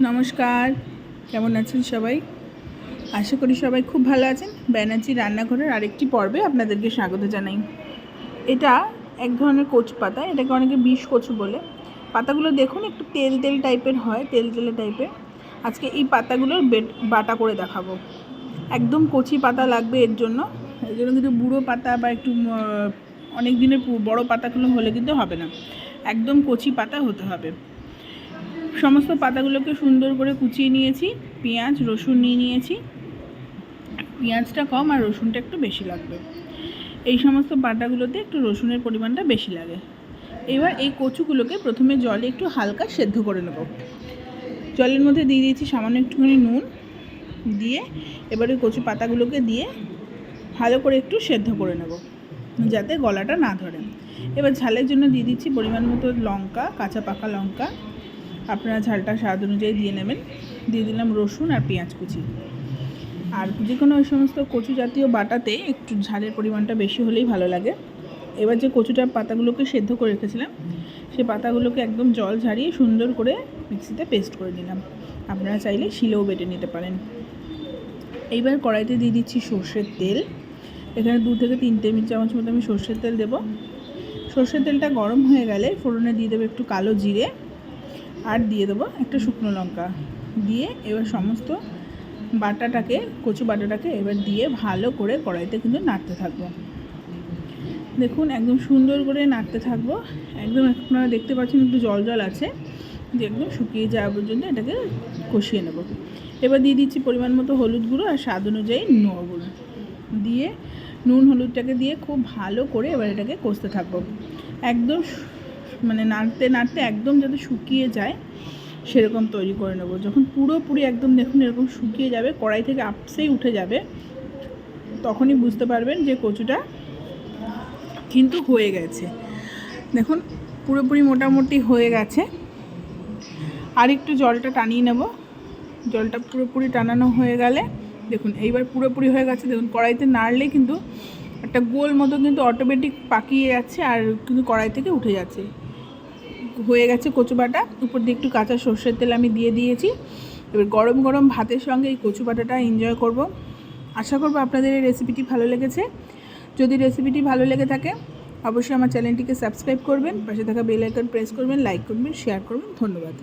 নমস্কার, কেমন আছেন সবাই? আশা করি সবাই খুব ভালো আছেন। ব্যানার্জি রান্নাঘরের আরেকটি পর্বে আপনাদেরকে স্বাগত জানাই। এটা এক ধরনের কচু পাতা, এটাকে অনেকে বিষ কচু বলে। পাতাগুলো দেখুন, একটু তেল তেল টাইপের হয়, তেল তেলে টাইপের। আজকে এই পাতাগুলোর বেট, বাটা করে দেখাবো। একদম কচি পাতা লাগবে এর জন্য। এর জন্য কিন্তু বুড়ো পাতা বা একটু অনেক দিনের বড় পাতাগুলো হলে কিন্তু হবে না। একদম কচি পাতা হতে হবে। সমস্ত পাতাগুলোকে সুন্দর করে কুচিয়ে নিয়েছি। পেঁয়াজ, রসুন নিয়ে নিয়েছি। পেঁয়াজটা কম আর রসুনটা একটু বেশি লাগবে। এই সমস্ত পাতাগুলোতে একটু রসুনের পরিমাণটা বেশি লাগে। এবার এই কচুগুলোকে প্রথমে জলে একটু হালকা সেদ্ধ করে নেব। জলের মধ্যে দিয়ে দিয়েছি সামান্য একটুখানি নুন দিয়ে এবার কচু পাতাগুলোকে দিয়ে ভালো করে একটু সেদ্ধ করে নেব, যাতে গলাটা না ধরে। এবার ঝালের জন্য দিয়ে দিচ্ছি পরিমাণ মতো লঙ্কা, কাঁচা পাকা লঙ্কা আপনারা ঝালটা স্বাদ অনুযায়ী দিয়ে নেবেন। দিয়ে দিলাম রসুন আর পেঁয়াজ কুচি। আর যে কোনো ওই সমস্ত কচু জাতীয় বাটাতে একটু ঝালের পরিমাণটা বেশি হলেই ভালো লাগে। এবার যে কচুটার পাতাগুলোকে সেদ্ধ করে রেখেছিলাম সেই পাতাগুলোকে একদম জল ঝারিয়ে সুন্দর করে মিক্সিতে পেস্ট করে নিলাম। আপনারা চাইলে শিলেও বেটে নিতে পারেন। এইবার কড়াইতে দিয়ে দিচ্ছি সর্ষের তেল। এখানে দু থেকে তিন টেবিল চামচ মতো আমি সর্ষের তেল দেবো। সর্ষের তেলটা গরম হয়ে গেলে ফোড়নে দিয়ে দেবো একটু কালো জিরে। আর দিয়ে দেবো একটা শুকনো লঙ্কা। দিয়ে এবার সমস্ত বাটাটাকে, কচু বাটাটাকে এবার দিয়ে ভালো করে কড়াইতে কিন্তু নাড়তে থাকব। দেখুন, একদম সুন্দর করে নাড়তে থাকব। একদম আপনারা দেখতে পাচ্ছেন একটু জল জল আছে। যে একদম শুকিয়ে যাওয়া পর্যন্ত এটাকে কষিয়ে নেব। এবার দিয়ে দিচ্ছি পরিমাণ মতো হলুদ গুঁড়ো আর স্বাদ অনুযায়ী নুন দিয়ে নুন হলুদটাকে দিয়ে খুব ভালো করে এবার এটাকে কষতে থাকব। একদম মানে নাড়তে নাড়তে একদম যাতে শুকিয়ে যায়, সেরকম তৈরি করে নেব। যখন পুরোপুরি একদম দেখুন এরকম শুকিয়ে যাবে, কড়াই থেকে আপসেই উঠে যাবে, তখনই বুঝতে পারবেন যে কচুটা কিন্তু হয়ে গেছে। দেখুন, পুরোপুরি মোটামুটি হয়ে গেছে। আর একটু জলটা টানিয়ে নেব। জলটা পুরোপুরি টানানো হয়ে গেলে, দেখুন, এইবার পুরোপুরি হয়ে গেছে। দেখুন, কড়াইতে নাড়লে কিন্তু একটা গোল মতো কিন্তু অটোমেটিক পাকিয়ে যাচ্ছে আর কিন্তু কড়াই থেকে উঠে যাচ্ছে। হয়ে গেছে কচু বাটা। উপর দিয়ে একটু কাঁচা সর্ষের তেল আমি দিয়ে দিয়েছি। এবার গরম গরম ভাতের সঙ্গে এই কচু বাটাটা এনজয় করব। আশা করব আপনাদের এই রেসিপিটি ভালো লেগেছে। যদি রেসিপিটি ভালো লেগে থাকে, অবশ্যই আমার চ্যানেলটিকে সাবস্ক্রাইব করবেন, পাশে থাকা বেল আইকন প্রেস করবেন লাইক করবেন শেয়ার করবেন। ধন্যবাদ।